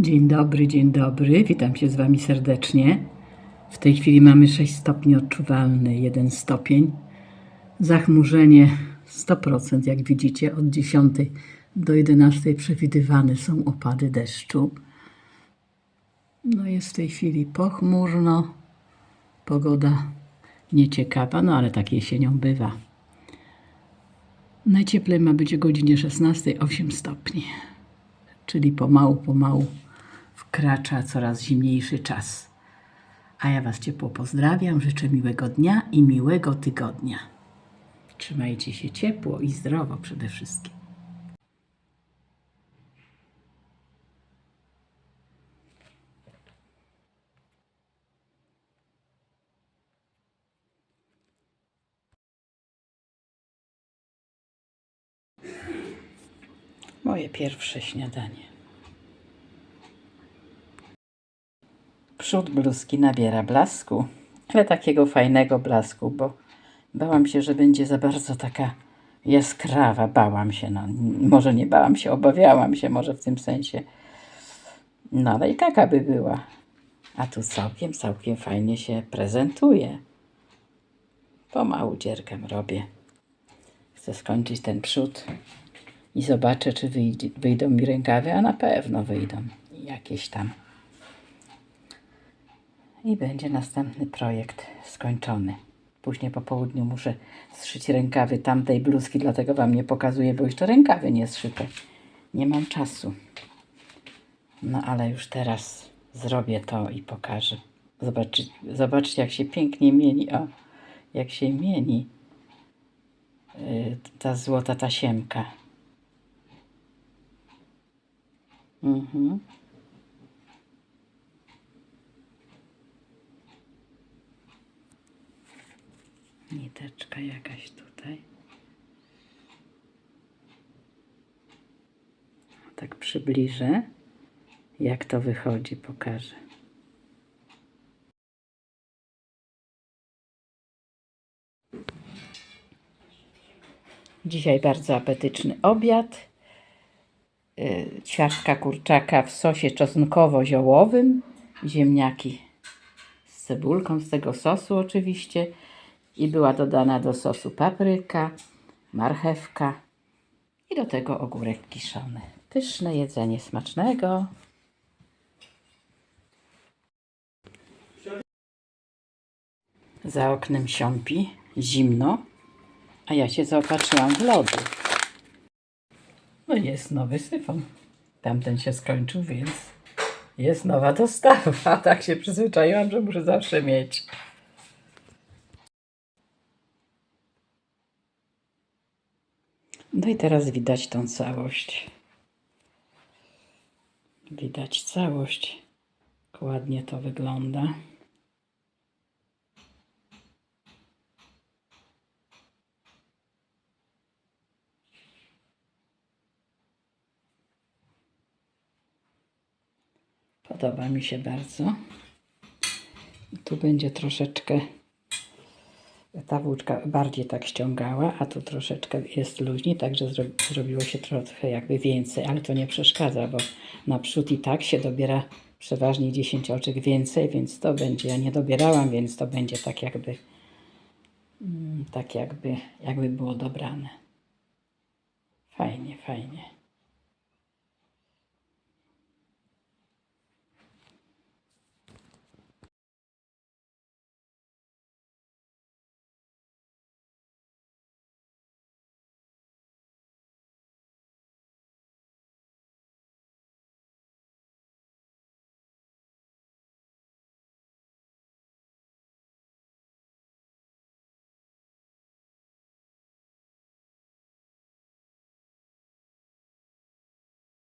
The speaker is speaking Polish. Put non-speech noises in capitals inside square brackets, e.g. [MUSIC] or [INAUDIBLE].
Dzień dobry, dzień dobry. Witam się z Wami serdecznie. W tej chwili mamy 6 stopni odczuwalny, 1 stopień. Zachmurzenie 100%, jak widzicie, od 10 do 11 przewidywane są opady deszczu. No jest w tej chwili pochmurno, pogoda nieciekawa, no ale tak jesienią bywa. Najcieplej ma być o godzinie 16, 8 stopni czyli pomału, pomału wkracza coraz zimniejszy czas. A ja Was ciepło pozdrawiam, życzę miłego dnia i miłego tygodnia. Trzymajcie się ciepło i zdrowo przede wszystkim. Moje pierwsze śniadanie. Przód bluzki nabiera blasku, ale takiego fajnego blasku, bo bałam się, że będzie za bardzo taka jaskrawa. Bałam się, no może nie bałam się, obawiałam się może w tym sensie. No ale i taka by była. A tu całkiem, całkiem fajnie się prezentuje. Pomału dziergam robię. Chcę skończyć ten przód i zobaczę, czy wyjdzie, wyjdą mi rękawy, a na pewno wyjdą jakieś tam. I będzie następny projekt skończony. Później po południu muszę zszyć rękawy tamtej bluzki, dlatego Wam nie pokazuję, bo już to rękawy nie zszyte. Nie mam czasu. No ale już teraz zrobię to i pokażę. Zobaczcie, zobaczcie jak się pięknie mieni. O, jak się mieni yy, ta złota tasiemka. Mhm. Niteczka jakaś tutaj. Tak przybliżę, jak to wychodzi, pokażę. Dzisiaj bardzo apetyczny obiad. Y, Ciastka kurczaka w sosie czosnkowo-ziołowym. Ziemniaki z cebulką, z tego sosu oczywiście. I była dodana do sosu papryka, marchewka i do tego ogórek kiszony. Pyszne jedzenie smacznego. Za oknem siąpi, zimno, a ja się zaopatrzyłam w lody. No jest nowy syfon. Tamten się skończył, więc jest nowa dostawa. [LAUGHS] Tak się przyzwyczaiłam, że muszę zawsze mieć. No i teraz widać tą całość. Widać całość. Ładnie to wygląda. Podoba mi się bardzo. Tu będzie troszeczkę ta włóczka bardziej tak ściągała, a tu troszeczkę jest luźniej, także zro, zrobiło się trochę jakby więcej, ale to nie przeszkadza, bo naprzód i tak się dobiera przeważnie 10 oczek więcej, więc to będzie, ja nie dobierałam, więc to będzie tak jakby mm, tak jakby, jakby było dobrane. Fajnie, fajnie.